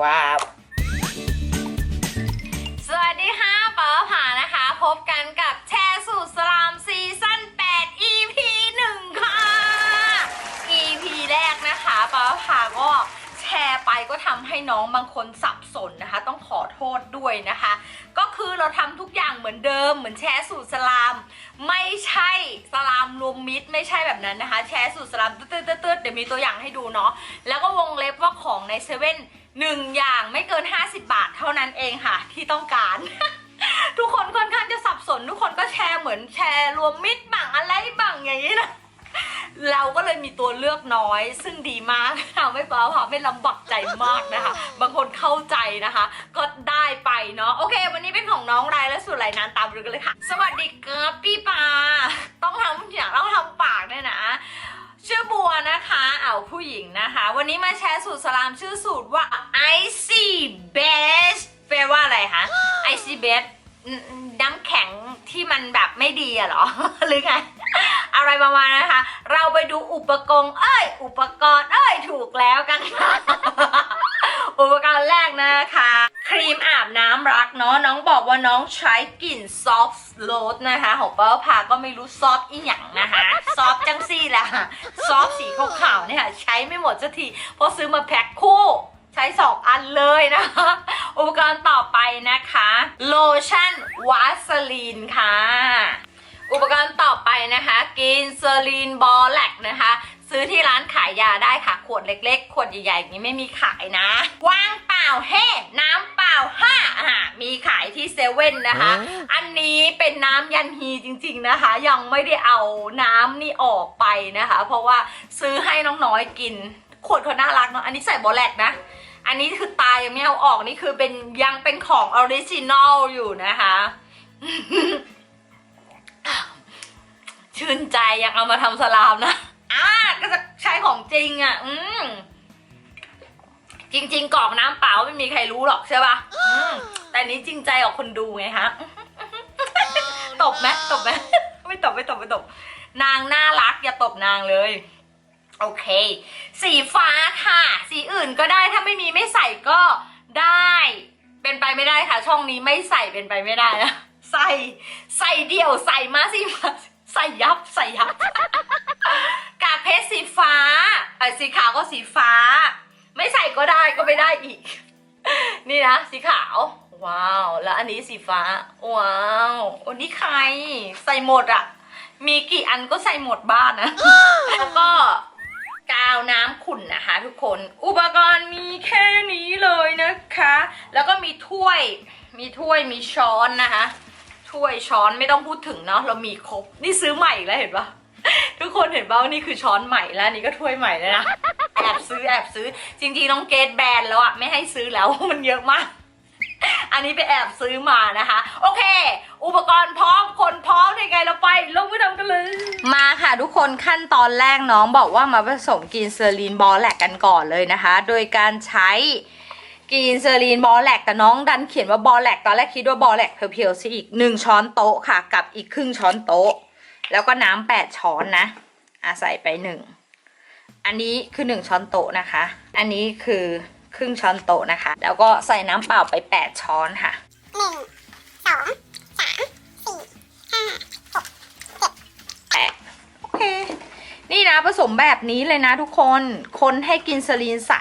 ว้าว สวัสดีค่ะป๋าผานะคะ พบกันกับแชร์สูตรสลามซีซั่น 8 EP 1 ค่ะ EP แรกนะคะป๋าผาก็แชร์ไปก็ทำให้น้องบางคนสับสนนะคะ ต้องขอโทษด้วยนะคะ ก็คือเราทำทุกอย่างเหมือนเดิม เหมือนแชร์สูตรสลาม ไม่ใช่สลามรวมมิตรไม่ใช่แบบนั้นนะคะ แชร์สูตรสลามตืดๆเดี๋ยวมีตัวอย่างให้ดูเนาะแล้วก็วงเล็บว่าของในเซเว่น หนึ่งอย่างไม่เกิน 50 บาทเท่านั้นเองค่ะ ที่ต้องการ ทุกคนค่อนข้างจะสับสน ทุกคนก็แชร์เหมือนแชร์รวมมิตรบังอะไรบังอย่างนี้นะเราก็เลยมีตัวเลือกน้อย ซึ่งดีมากทำให้ป้าพาไม่ลำบากใจมากนะคะ บางคนเข้าใจนะคะ ก็ได้ไปเนาะโอเค วันนี้เป็นของน้องรายและสุดไรนานตามดูกันเลยค่ะ สวัสดีครับพี่ปาต้องทำอย่างเราทำปากด้วยนะ ชื่อบัวนะคะเอาผู้หญิงนะคะ วันนี้มาแชร์สูตรสลามชื่อสูตรว่า icy best แปลว่าอะไรคะ icy best น้ำแข็งที่มันแบบไม่ดีอะเหรอ หรือไง อะไรประมาณนั้นนะคะ เราไปดูอุปกรณ์ เอ้ย อุปกรณ์ เอ้ย ถูกแล้วกันค่ะ อุปกรณ์แรกนะคะ ครีมอาบน้ำรักเนาะน้องบอกว่าน้องใช้กลิ่นซอฟต์โรสนะคะของเป้าพาก็ไม่รู้ซอฟต์อีหยังนะคะ ซอฟต์จังซี่แหละซอฟต์สีขาวๆเนี่ยค่ะใช้ไม่หมดสักทีเพราะซื้อมาแพ็คคู่ใช้สองอันเลยนะคะ อุปกรณ์ต่อไปนะคะ โลชั่นวาสลีนค่ะ อุปกรณ์ต่อไปนะคะกินเซรีนบอลแลกนะคะ ซื้อที่ร้านขายยาได้ค่ะ ขวดเล็กๆ ขวดใหญ่ๆอย่างนี้ไม่มีขายนะว่างเปล่าแห้น้ำเปล่าห้าอ่ามีขายที่เซเว่นนะคะ อันนี้เป็นน้ำยันฮีจริง ๆนะคะ ยังไม่ได้เอาน้ำนี่ออกไปนะคะ เพราะว่าซื้อให้น้องน้อยกิน ขวดเขาน่ารักเนาะอันนี้ใส่บอลแลกนะอันนี้คือตายยังไม่เอาออกนี่คือเป็นยังเป็นของออริจินอลอยู่นะคะ ชื่นใจยังเอามาทำสลามนะ อ่าก็จะใช้ของจริงอะ อืมจริง ๆกรอกน้ำเปล่าไม่มีใครรู้หรอกใช่ปะอืมแต่นนี้จริงใจออกคนดูไงฮะ ตบไหมตบไหม ไม่ตบไม่ตบไม่ตบ นางน่ารักอย่าตบนางเลย โอเค สีฟ้าค่ะ สีอื่นก็ได้ถ้าไม่มีไม่ใส่ก็ได้ เป็นไปไม่ได้ค่ะ ช่องนี้ไม่ใส่เป็นไปไม่ได้นะใส่ใส่เดี่ยวใส่มาสิมา ใส่ยับใส่ยับ กากเพชรสีฟ้าเออสีขาวก็สีฟ้า ไม่ใส่ก็ได้ก็ไม่ได้อีก นี่นะสีขาว ว้าว แล้วอันนี้สีฟ้า ว้าวอันนี้ใคร ใส่หมดอะมีกี่อันก็ใส่หมดบ้านนะ แล้วก็กาวน้ำขุ่นนะคะทุกคน อุปกรณ์มีแค่นี้เลยนะคะ แล้วก็มีถ้วย มีถ้วยมีช้อนนะคะ ถ้วยช้อนไม่ต้องพูดถึงเนาะเรามีครบ นี่ซื้อใหม่แล้วเห็นปะทุกคนเห็นป่าว่านี่คือช้อนใหม่แล้วนี่ก็ถ้วยใหม่แล้วนะแอบซื้อแอบซื้อจริงๆน้องเกดแบนแล้วอะไม่ให้ซื้อแล้วมันเยอะมาก อันนี้ไปแอบซื้อมานะคะ โอเค อุปกรณ์พร้อมคนพร้อมยังไงเราไป ลงไปทำกันเลย มาค่ะทุกคนขั้นตอนแรกน้องบอกว่ามาผสมกินเซอรีนบอลแหลกกันก่อนเลยนะคะ โดยการใช้ กินเซรีนบอลแลกแต่น้องดันเขียนว่าบอลแลกตอนแรกคิดว่าบอลแลกเพียวๆซะอีกหนึ่งช้อนโต๊ะค่ะ กับอีกครึ่งช้อนโต๊ะ แล้วก็น้ำแปดช้อนนะอะใส่ไปหนึ่งอันนี้คือหนึ่งช้อนโต๊ะนะคะ อันนี้คือครึ่งช้อนโต๊ะนะคะ แล้วก็ใส่น้ำเปล่าไปแปดช้อนค่ะหนึ่งสองสามสี่ห้าหกแปะโอเคนี่นะผสมแบบนี้เลยนะทุกคน คนให้กินเซรีนใส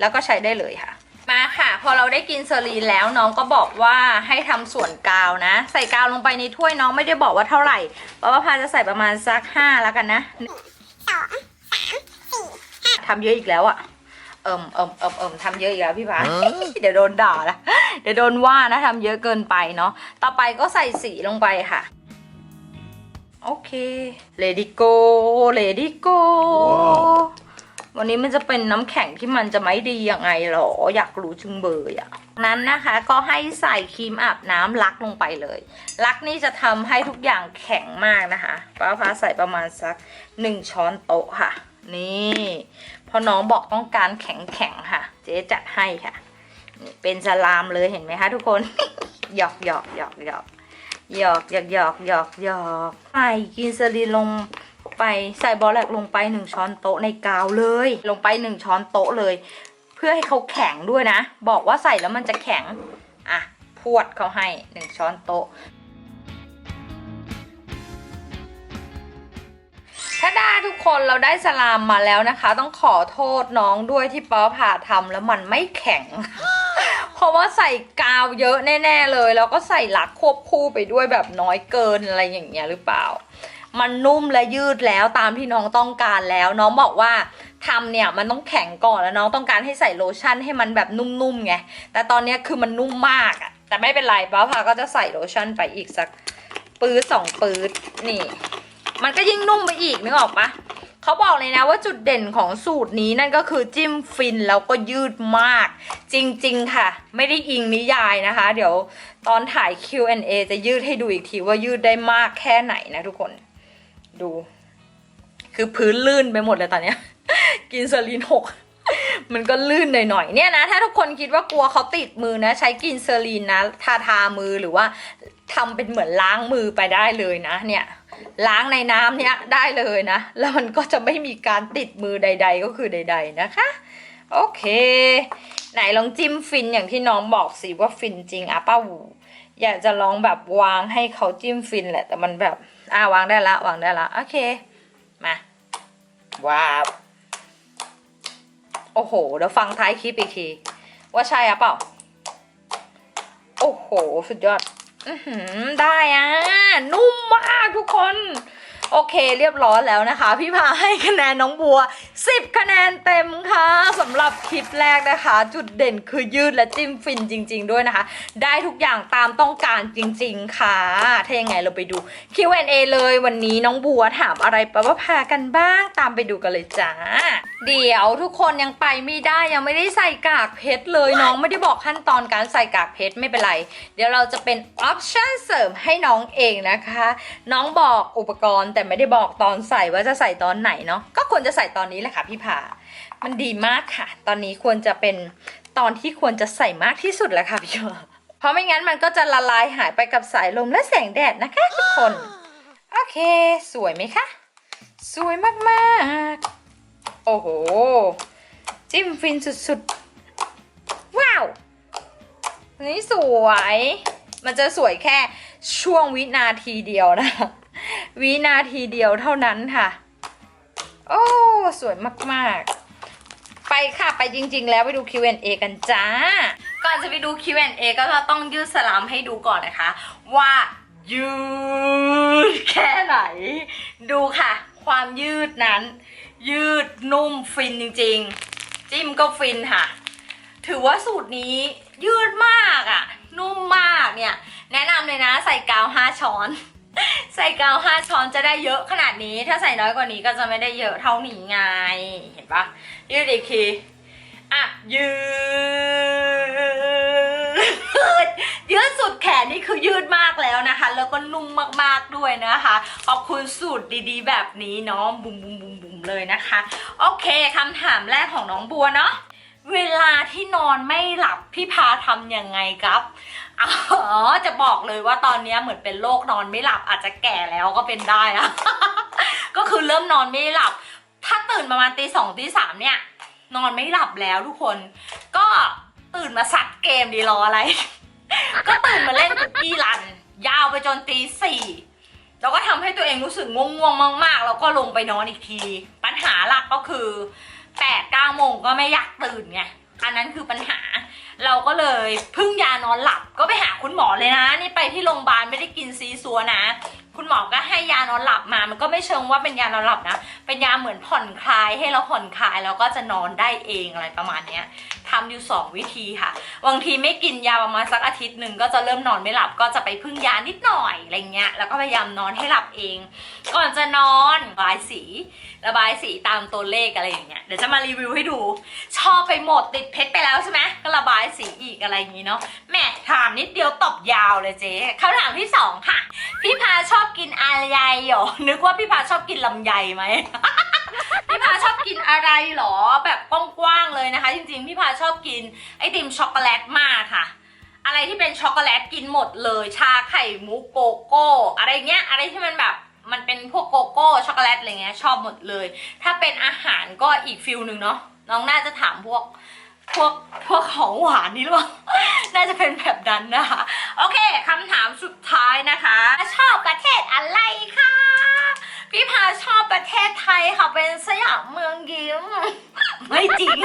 แล้วก็ใช้ได้เลยค่ะ มาค่ะ พอเราได้กินเซรีนแล้วน้องก็บอกว่าให้ทำส่วนกาวนะ ใส่กาวลงไปในถ้วยน้องไม่ได้บอกว่าเท่าไหร่ป้าพาจะใส่ประมาณสักห้าแล้วกันนะสองสามสี่ทำเยอะอีกแล้วอะเอิมเอิมเอิมเอิมทำเยอะอีกแล้วพี่พาเดี๋ยวโดนด่าละเดี๋ยวโดนว่านะทำเยอะเกินไปเนาะต่อไปก็ใส่สีลงไปค่ะโอเค Lady go Lady go วันนี้มันจะเป็นน้ำแข็งที่มันจะไม่ดียังไงหรอ อยากรู้จึงเบยอะนั้นนะคะก็ให้ใส่ครีมอาบน้ำลักลงไปเลย ลักนี่จะทำให้ทุกอย่างแข็งมากนะคะป้าฟ้าใส่ประมาณสักหนึ่งช้อนโต๊ะค่ะ นี่พอน้องบอกต้องการแข็งแข็งค่ะ เจ๊จัดให้ค่ะ เป็นสลามเลยเห็นไหมคะทุกคนหยอกหยอกหยอกหยอกหยอกหยอกหยอกหยอกหยอกใส่กินซาลีนลง ไปใส่บอแลกลงไปหนึ่งช้อนโต๊ะในกาวเลย ลงไปหนึ่งช้อนโต๊ะเลย เพื่อให้เขาแข็งด้วยนะ บอกว่าใส่แล้วมันจะแข็ง อะ พวดเขาให้หนึ่งช้อนโต๊ะถ้าได้ทุกคนเราได้สลามมาแล้วนะคะ ต้องขอโทษน้องด้วยที่ป้าผ่าทำแล้วมันไม่แข็ง เพราะว่าใส่กาวเยอะแน่ ๆ เลย แล้วก็ใส่หลักควบคู่ไปด้วยแบบน้อยเกินอะไรอย่างเงี้ยหรือเปล่า มันนุ่มและยืดแล้วตามที่น้องต้องการแล้ว น้องบอกว่าทำเนี่ยมันต้องแข็งก่อนแล้วน้องต้องการให้ใส่โลชั่นให้มันแบบนุ่มๆไงแต่ตอนนี้คือมันนุ่มมากอะแต่ไม่เป็นไรป้าพาก็จะใส่โลชั่นไปอีกสักปื๊ดสองปื๊ดนี่ มันก็ยิ่งนุ่มไปอีกนึกออกปะเขาบอกเลยนะว่าจุดเด่นของสูตรนี้นั่นก็คือจิ้มฟินแล้วก็ยืดมาก จริงๆค่ะ ไม่ได้อิงนิยายนะคะ เดี๋ยวตอนถ่าย Q&A จะยืดให้ดูอีกทีว่ายืดได้มากแค่ไหนนะทุกคน ดู คือพื้นลื่นไปหมดเลยตอนเนี้ย กินเซรีนหกมันก็ลื่นหน่อยๆ เนี่ยนะ ถ้าทุกคนคิดว่ากลัวเขาติดมือนะ ใช้กินเซรีนนะ ทาทามือหรือว่าทำเป็นเหมือนล้างมือไปได้เลยนะ เนี่ย ล้างในน้ำเนี้ยได้เลยนะ แล้วมันก็จะไม่มีการติดมือใด ๆ ก็คือใด ๆ นะคะ โอเคไหนลองจิ้มฟินอย่างที่น้องบอกสิว่าฟินจริงอะป้าวูอยากจะลองแบบวางให้เขาจิ้มฟินแหละ แต่มันแบบอ่าวางได้ละวางได้ละโอเค มาว้าวโอ้โหเดี๋ยวฟังท้ายคลิปอีกที ว่าใช่อะเปล่า โอ้โห สุดยอด อือหือได้อะนุ่มมากทุกคน โอเคเรียบร้อยแล้วนะคะ พี่พาให้คะแนนน้องบัว 10 คะแนนเต็มค่ะสำหรับคลิปแรกนะคะ จุดเด่นคือยืดและจิ้มฟินจริง ๆ ด้วยนะคะ ได้ทุกอย่างตามต้องการจริง ๆ ค่ะ ถ้ายังไงเราไปดู Q&A เลยวันนี้น้องบัวถามอะไรปะว่าพากันบ้างตามไปดูกันเลยจ้า เดี๋ยวทุกคนยังไปไม่ได้ยังไม่ได้ใส่กากเพชรเลยน้องไม่ได้บอกขั้นตอนการใส่กากเพชรไม่เป็นไร เดี๋ยวเราจะเป็นออปชั่นเสริมให้น้องเองนะคะ น้องบอกอุปกรณ์แต่ไม่ได้บอกตอนใส่ว่าจะใส่ตอนไหนเนาะก็ควรจะใส่ตอนนี้แหละค่ะพี่ผามันดีมากค่ะ ตอนนี้ควรจะเป็นตอนที่ควรจะใส่มากที่สุดแล้วค่ะพี่ผาเพราะไม่งั้นมันก็จะละลายหายไปกับสายลมและแสงแดดนะคะทุกคน โอเค สวยไหมคะ สวยมากๆ โอ้โห จิ้มฟินสุดๆ ว้าวนนี้สวย มันจะสวยแค่ช่วงวินาทีเดียวนะ วินาทีเดียวเท่านั้นค่ะ โอ้ สวยมากๆ ไปค่ะไปจริง ๆ แล้วไปดู Q&A กันจ้า ก่อนจะไปดู Q&A ก็ต้องยืดสลามให้ดูก่อนนะคะ ว่ายืดแค่ไหน ดูค่ะ ความยืดนั้น ยืดนุ่มฟินจริง ๆ จิ้มก็ฟินค่ะ ถือว่าสูตรนี้ยืดมากอะ่ะ นุ่มมากเนี่ย แนะนำเลยนะใส่กาว 5 ช้อน ใส่กาว5ช้อนจะได้เยอะขนาดนี้ ถ้าใส่น้อยกว่านี้ก็จะไม่ได้เยอะเท่านี้ไง เห็นปะยืดอีกทีอะยืด ยืดสุดแขนนี่คือยืดมากแล้วนะคะ แล้วก็นุ่มมากๆด้วยนะคะ ขอบคุณสูตรดีๆ แบบนี้เนาะบุมบุมบุมบุมเลยนะคะ โอเคคำถามแรกของน้องบัวเนาะ เวลาที่นอนไม่หลับพี่พาทำยังไงครับอ๋อจะบอกเลยว่าตอนนี้เหมือนเป็นโรคนอนไม่หลับอาจจะแก่แล้วก็เป็นได้อะก็คือเริ่มนอนไม่หลับ ถ้าตื่นประมาณตีสองตีสามเนี่ย นอนไม่หลับแล้วทุกคน ก็ตื่นมาสัดเกมดีรออะไร ก็ตื่นมาเล่นคุกกี้รัน ยาวไปจนตีสี่แล้วก็ทำให้ตัวเองรู้สึกง่วงๆมาก ๆ แล้วก็ลงไปนอนอีกที ปัญหาหลักก็คือ แปดเก้าโมงก็ไม่อยากตื่นไง อันนั้นคือปัญหา เราก็เลยพึ่งยานอนหลับก็ไปหาคุณหมอเลยนะ นี่ไปที่โรงพยาบาลไม่ได้กินซีซัวนะ คุณหมอก็ให้ยานอนหลับมา มันก็ไม่เชิงว่าเป็นยานอนหลับนะ เป็นยาเหมือนผ่อนคลายให้เราผ่อนคลายแล้วก็จะนอนได้เองอะไรประมาณเนี้ยทำอยู่ 2 วิธีค่ะ บางทีไม่กินยาประมาณสักอาทิตย์หนึ่งก็จะเริ่มนอนไม่หลับก็จะไปพึ่งยานิดหน่อยอะไรเงี้ย แล้วก็พยายามนอนให้หลับเอง ก่อนจะนอนระบายสี ระบายสีตามตัวเลขอะไรอย่างเงี้ย เดี๋ยวจะมารีวิวให้ดู ชอบไปหมดติดเพชรไปแล้วใช่ไหมก็ระบายสีอีกอะไรอย่างงี้เนาะแหม่ถามนิดเดียวตอบยาวเลยเจ๊คำถามที่สองค่ะ พี่พาชอบกินอะไรเหรอ นึกว่าพี่พาชอบกินลำไยไหม พี่พาชอบกินอะไรเหรอ แบบกว้างๆเลยนะคะ จริงๆ พี่พาชอบกินไอติมช็อกโกแลตมากค่ะอะไรที่เป็นช็อกโกแลตกินหมดเลย ชาไข่มุกโกโก้ อะไรเงี้ย อะไรที่มันแบบมันเป็นพวกโกโก้ช็อกโกแลตอะไรเงี้ยชอบหมดเลย ถ้าเป็นอาหารก็อีกฟิลหนึ่งเนาะน้องน่าจะถามพวก พวกพวกของหวานนี่หรือเปล่า น่าจะเป็นแบบนั้นนะคะ โอเคคำถามสุดท้ายนะคะ ชอบประเทศอะไรคะพี่พาชอบประเทศไทยค่ะเป็นสยามเมืองยิ้ม ไม่จริง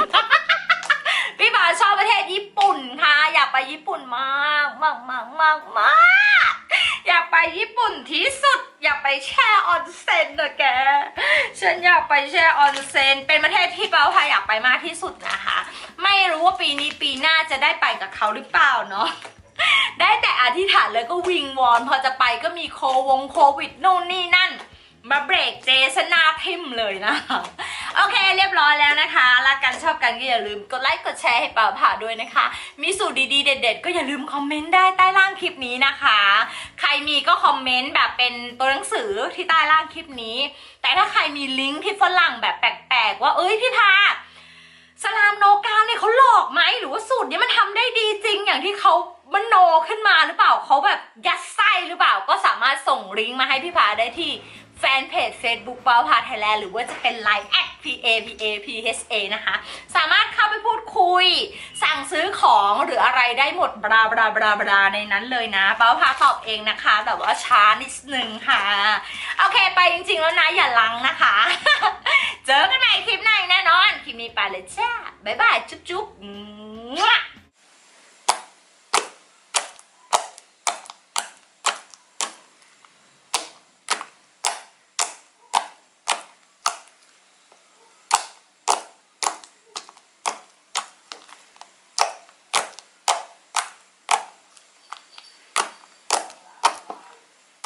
พี่พาชอบประเทศญี่ปุ่นค่ะ อยากไปญี่ปุ่นมากมากมากมากมากอยากไปญี่ปุ่นที่สุด อยากไปแช่ออนเซ็นนะแก ฉันอยากไปแช่ออนเซ็นเป็นประเทศที่เปาพาอยากไปมากที่สุดนะคะ ไม่รู้ว่าปีนี้ปีหน้าจะได้ไปกับเขาหรือเปล่าเนาะได้แต่อธิษฐานแล้วก็วิงวอนพอจะไปก็มีโควงโควิดนู่นนี่นั่น มาเบรกเจสนาทิมเลยนะ โอเคเรียบร้อยแล้วนะคะรักกันชอบกันก็อย่าลืมกดไลค์กดแชร์ให้เป่าผ่าด้วยนะคะ มีสูตรดีๆเด็ด ๆ ก็อย่าลืมคอมเมนต์ได้ใต้ล่างคลิปนี้นะคะ ใครมีก็คอมเมนต์แบบเป็นตัวหนังสือที่ใต้ล่างคลิปนี้ แต่ถ้าใครมีลิงก์ที่ฝรั่งแบบแปลกๆว่าเอ้ยพี่พา สลามโนกาเนี่ยเขาหลอกไหมหรือว่าสูตรนี้มันทำได้ดีจริงอย่างที่เขามันโนขึ้นมาหรือเปล่าเขาแบบยัดไส้หรือเปล่า ก็สามารถส่งลิงก์มาให้พี่พาได้ที่แฟนเพจ Facebook เปาพาไทยแลนด์หรือว่าจะเป็น Line at p a p a p h a นะคะ สามารถเข้าไปพูดคุย สั่งซื้อของหรืออะไรได้หมดบราบราบราบราในนั้นเลยนะ เปาพาตอบเองนะคะ แต่ว่าช้านิดนึงค่ะ โอเคไปจริงๆแล้วนะอย่าลังนะคะ เจอกันใหม่คลิปหน้าแน่นอน คลิปนี้ไปเลยจ้า บ๊ายบาย จุ๊บจุ๊บ